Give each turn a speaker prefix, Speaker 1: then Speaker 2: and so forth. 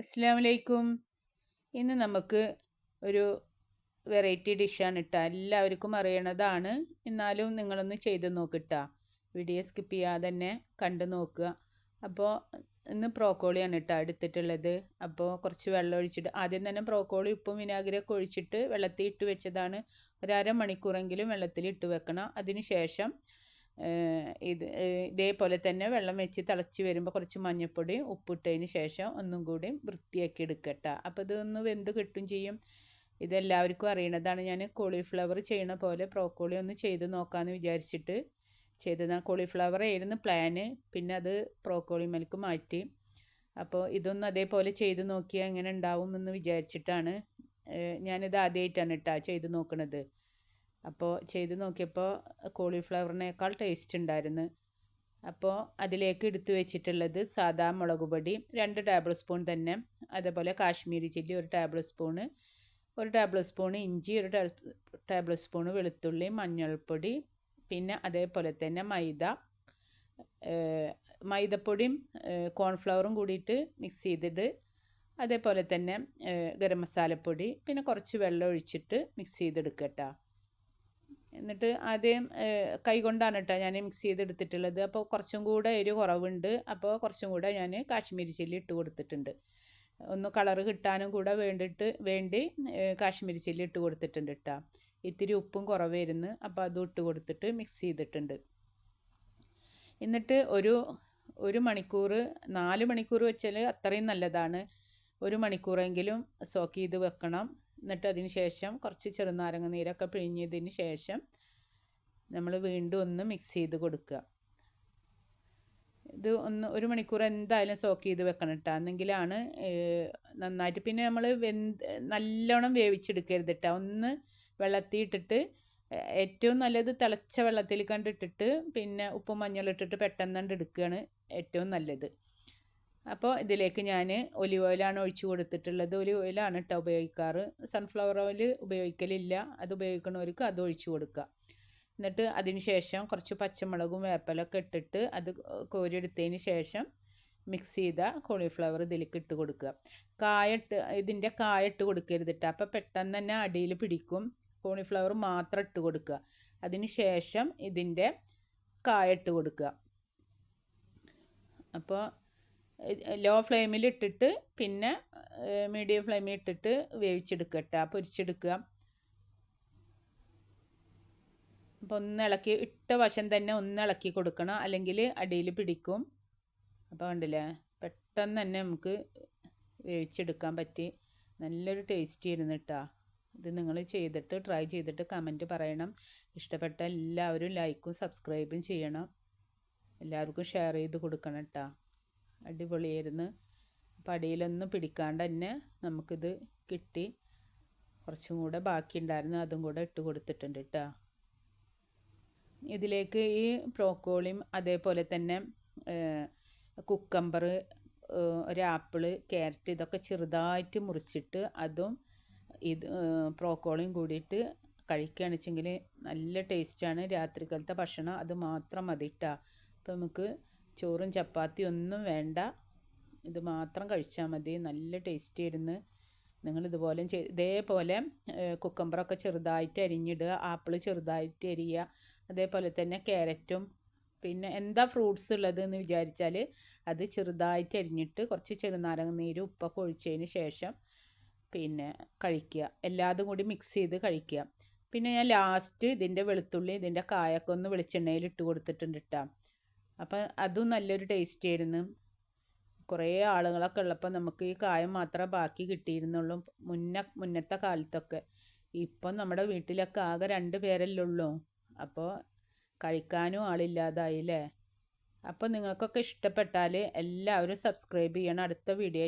Speaker 1: അസ്സാം വലൈക്കും ഇന്ന് നമുക്ക് ഒരു വെറൈറ്റി ഡിഷാണ് ഇട്ട എല്ലാവർക്കും അറിയണതാണ്. എന്നാലും നിങ്ങളൊന്ന് ചെയ്ത് നോക്കിട്ട വീഡിയോ സ്കിപ്പ് ചെയ്യാതെ തന്നെ കണ്ടു നോക്കുക. അപ്പോൾ ഇന്ന് ബ്രോക്കോളിയാണ് ഇട്ട എടുത്തിട്ടുള്ളത്. അപ്പോൾ കുറച്ച് വെള്ളം ഒഴിച്ചിട്ട് ആദ്യം തന്നെ ബ്രോക്കോളി ഉപ്പും വിനാഗിരിയൊക്കെ ഒഴിച്ചിട്ട് വെള്ളത്തിൽ ഇട്ട് വെച്ചതാണ്. ഒരു അരമണിക്കൂറെങ്കിലും വെള്ളത്തിൽ ഇട്ട് വെക്കണം. അതിന് ശേഷം ഇത് ഇതേപോലെ തന്നെ വെള്ളം വെച്ച് തിളച്ച് വരുമ്പോൾ കുറച്ച് മഞ്ഞൾപ്പൊടി ഉപ്പിട്ടതിന് ശേഷം ഒന്നും കൂടി വൃത്തിയാക്കി എടുക്കട്ടെ. അപ്പോൾ ഇതൊന്ന് വെന്ത് കിട്ടും ചെയ്യും. ഇതെല്ലാവർക്കും അറിയണതാണ്. ഞാൻ കോളിഫ്ലവർ ചെയ്യണ പോലെ ബ്രോക്കോളി ഒന്ന് ചെയ്ത് നോക്കാമെന്ന് വിചാരിച്ചിട്ട് ചെയ്തതാണ് കോളിഫ്ലവർ ആയിരുന്നു പ്ലാന്. പിന്നെ അത് ബ്രോക്കോളി മേൽക്ക് മാറ്റി. അപ്പോൾ ഇതൊന്ന് അതേപോലെ ചെയ്ത് നോക്കിയാൽ എങ്ങനെ ഉണ്ടാവും എന്ന് വിചാരിച്ചിട്ടാണ് ഞാനിത് ആദ്യമായിട്ടാണ് ഇട്ടാ ചെയ്ത് നോക്കണത്. അപ്പോൾ ചെയ്ത് നോക്കിയപ്പോൾ കോളിഫ്ലവറിനേക്കാൾ ടേസ്റ്റ് ഉണ്ടായിരുന്നു. അപ്പോൾ അതിലേക്ക് എടുത്തു വെച്ചിട്ടുള്ളത് സാധാ മുളക് പൊടി രണ്ട് ടേബിൾ സ്പൂൺ തന്നെ അതേപോലെ കാശ്മീരി ചില്ലി ഒരു ടേബിൾ സ്പൂണ് ഒരു ടേബിൾ സ്പൂൺ ഇഞ്ചി ഒരു ടേബിൾ സ്പൂൺ വെളുത്തുള്ളി മഞ്ഞൾപ്പൊടി പിന്നെ അതേപോലെ തന്നെ മൈദ മൈദപ്പൊടിയും കോൺഫ്ലവറും കൂടിയിട്ട് മിക്സ് ചെയ്തിട്ട് അതേപോലെ തന്നെ ഗരം മസാലപ്പൊടി പിന്നെ കുറച്ച് വെള്ളം ഒഴിച്ചിട്ട് മിക്സ് ചെയ്തെടുക്കട്ടോ എന്നിട്ട് ആദ്യം കൈ കൊണ്ടാണ് കേട്ടോ ഞാൻ മിക്സ് ചെയ്ത് ചെയ്തെടുത്തിട്ടുള്ളത്. അപ്പോൾ കുറച്ചും കൂടെ ഒരു കുറവുണ്ട്. അപ്പോൾ കുറച്ചും കൂടെ ഞാൻ കാശ്മീരി ചില്ലി ഇട്ട് കൊടുത്തിട്ടുണ്ട്. ഒന്ന് കളറ് കിട്ടാനും കൂടെ വേണ്ടിയിട്ട് വേണ്ടി കാശ്മീരി ചില്ലി ഇട്ട് കൊടുത്തിട്ടുണ്ട് കേട്ടോ ഇത്തിരി ഉപ്പും കുറവായിരുന്നു അപ്പോൾ അതും ഇട്ട് കൊടുത്തിട്ട് മിക്സ് ചെയ്തിട്ടുണ്ട്. എന്നിട്ട് ഒരു ഒരു മണിക്കൂർ നാല് മണിക്കൂർ വെച്ചാൽ അത്രയും നല്ലതാണ്. ഒരു മണിക്കൂറെങ്കിലും സോക്ക് ചെയ്ത് വെക്കണം. എന്നിട്ട് അതിന് ശേഷം കുറച്ച് ചെറുനാരങ്ങ നീരൊക്കെ പിഴിഞ്ഞതിന് ശേഷം നമ്മൾ വീണ്ടും ഒന്ന് മിക്സ് ചെയ്ത് കൊടുക്കുക. ഇത് ഒന്ന് ഒരു മണിക്കൂർ എന്തായാലും സോക്ക് ചെയ്ത് വെക്കണം കേട്ടോ. എന്നെങ്കിലാണ് നന്നായിട്ട്. പിന്നെ നമ്മൾ വെന്ത് നല്ലോണം വേവിച്ചെടുക്കരുത് കേട്ടോ. ഒന്ന് വെള്ളത്തിൽ ഇട്ടിട്ട് ഏറ്റവും നല്ലത് തിളച്ച വെള്ളത്തിൽ കണ്ടിട്ടിട്ട് പിന്നെ ഉപ്പും മഞ്ഞളിട്ടിട്ട് പെട്ടെന്ന് എടുക്കുകയാണ് ഏറ്റവും നല്ലത്. അപ്പോൾ ഇതിലേക്ക് ഞാൻ ഒലിവ് ഓയിലാണ് ഒഴിച്ചു കൊടുത്തിട്ടുള്ളത്. ഒലിവ് ഓയിലാണ് കേട്ടോ ഉപയോഗിക്കാറ്. സൺഫ്ലവർ ഓയിൽ ഉപയോഗിക്കലില്ല. അത് ഉപയോഗിക്കുന്നവർക്ക് അത് ഒഴിച്ചു കൊടുക്കുക എന്നിട്ട് അതിന് ശേഷം കുറച്ച് പച്ചമുളകും വേപ്പലൊക്കെ ഇട്ടിട്ട് അത് കോരിയെടുത്തതിന് ശേഷം മിക്സ് ചെയ്ത കോളിഫ്ലവർ ഇതിലേക്ക് ഇട്ട് കൊടുക്കുക. കായിട്ട് ഇതിന്റെ കായ ഇട്ട് കൊടുക്കരുത് കേട്ടോ അപ്പോൾ പെട്ടെന്ന് തന്നെ അടിയിൽ പിടിക്കും. കോളിഫ്ലവർ മാത്രം ഇട്ട് കൊടുക്കുക. അതിന് ശേഷം ഇതിന്റെ കായ ഇട്ട് കൊടുക്കുക. അപ്പോൾ ലോ ഫ്ലെയിമിൽ ഇട്ടിട്ട് പിന്നെ മീഡിയം ഫ്ലെയിമിൽ ഇട്ടിട്ട് വേവിച്ചെടുക്കട്ടെ പൊരിച്ചെടുക്കുക. അപ്പോൾ ഒന്ന് ഇളക്കി ഇട്ട വശം തന്നെ ഒന്ന് ഇളക്കി കൊടുക്കണം. അല്ലെങ്കിൽ അടിയിൽ പിടിക്കും. അപ്പോൾ കണ്ടില്ലേ പെട്ടെന്ന് തന്നെ നമുക്ക് വേവിച്ചെടുക്കാൻ പറ്റി. നല്ലൊരു ടേസ്റ്റി ആയിരുന്നു കേട്ടോ. ഇത് നിങ്ങൾ ചെയ്തിട്ട് ട്രൈ ചെയ്തിട്ട് കമന്റ് പറയണം. ഇഷ്ടപ്പെട്ട എല്ലാവരും ലൈക്കും സബ്സ്ക്രൈബും ചെയ്യണം. എല്ലാവർക്കും ഷെയർ ചെയ്ത് കൊടുക്കണം കേട്ടോ. അടിപൊളിയായിരുന്നു. പടിയിലൊന്നും പിടിക്കാണ്ട് തന്നെ നമുക്കിത് കിട്ടി. കുറച്ചും കൂടെ ബാക്കി ഉണ്ടായിരുന്നു അതും കൂടെ ഇട്ട് കൊടുത്തിട്ടുണ്ട് കേട്ടോ ഇതിലേക്ക് ഈ ബ്രോക്കോളിയും അതേപോലെ തന്നെ കുക്കമ്പർ ഒരു ക്യാരറ്റ് ഇതൊക്കെ ചെറുതായിട്ട് മുറിച്ചിട്ട് അതും ഇത് ബ്രോക്കോളിയും കൂടിയിട്ട് കഴിക്കുകയാണെന്ന് വെച്ചെങ്കിൽ നല്ല ടേസ്റ്റാണ്. രാത്രികാലത്തെ ഭക്ഷണം അത് മാത്രം മതി ഇട്ടാ അപ്പോൾ നമുക്ക് ചോറും ചപ്പാത്തി ഒന്നും വേണ്ട. ഇത് മാത്രം കഴിച്ചാൽ മതി. നല്ല ടേസ്റ്റി ആയിരുന്നു. നിങ്ങൾ ഇതുപോലെ ഇതേപോലെ കുക്കമ്പറൊക്കെ ചെറുതായിട്ട് അരിഞ്ഞിടുക. ആപ്പിൾ ചെറുതായിട്ട് അരിയുക. അതേപോലെ തന്നെ ക്യാരറ്റും. പിന്നെ എന്താ ഫ്രൂട്ട്സ് ഉള്ളത് എന്ന് വിചാരിച്ചാൽ അത് ചെറുതായിട്ട് അരിഞ്ഞിട്ട് കുറച്ച് ചെറുനാരങ്ങ നീര് ഉപ്പൊക്കെ ഒഴിച്ചതിന് ശേഷം പിന്നെ കഴിക്കുക. എല്ലാതും കൂടി മിക്സ് ചെയ്ത് കഴിക്കുക. പിന്നെ ഞാൻ ലാസ്റ്റ് ഇതിന്റെ വെളുത്തുള്ളി ഇതിന്റെ കായൊക്കെ ഒന്ന് വെളിച്ചെണ്ണയിൽ ഇട്ട് കൊടുത്തിട്ടുണ്ട് കേട്ടോ അപ്പം അതും നല്ലൊരു ടേസ്റ്റ് ആയിരുന്നു. കുറേ ആളുകളൊക്കെ ഉള്ളപ്പോൾ നമുക്ക് ഈ കായം മാത്രമേ ബാക്കി കിട്ടിയിരുന്നുള്ളൂ മുന്ന മുന്നത്തെ കാലത്തൊക്കെ. ഇപ്പം നമ്മുടെ വീട്ടിലൊക്കെ ആകെ രണ്ട് പേരല്ലേ ഉള്ളൂ. അപ്പോൾ കഴിക്കാനും ആളില്ലാതായില്ലേ? അപ്പോൾ നിങ്ങൾക്കൊക്കെ ഇഷ്ടപ്പെട്ടാൽ എല്ലാവരും സബ്സ്ക്രൈബ് ചെയ്യണം. അടുത്ത വീഡിയോ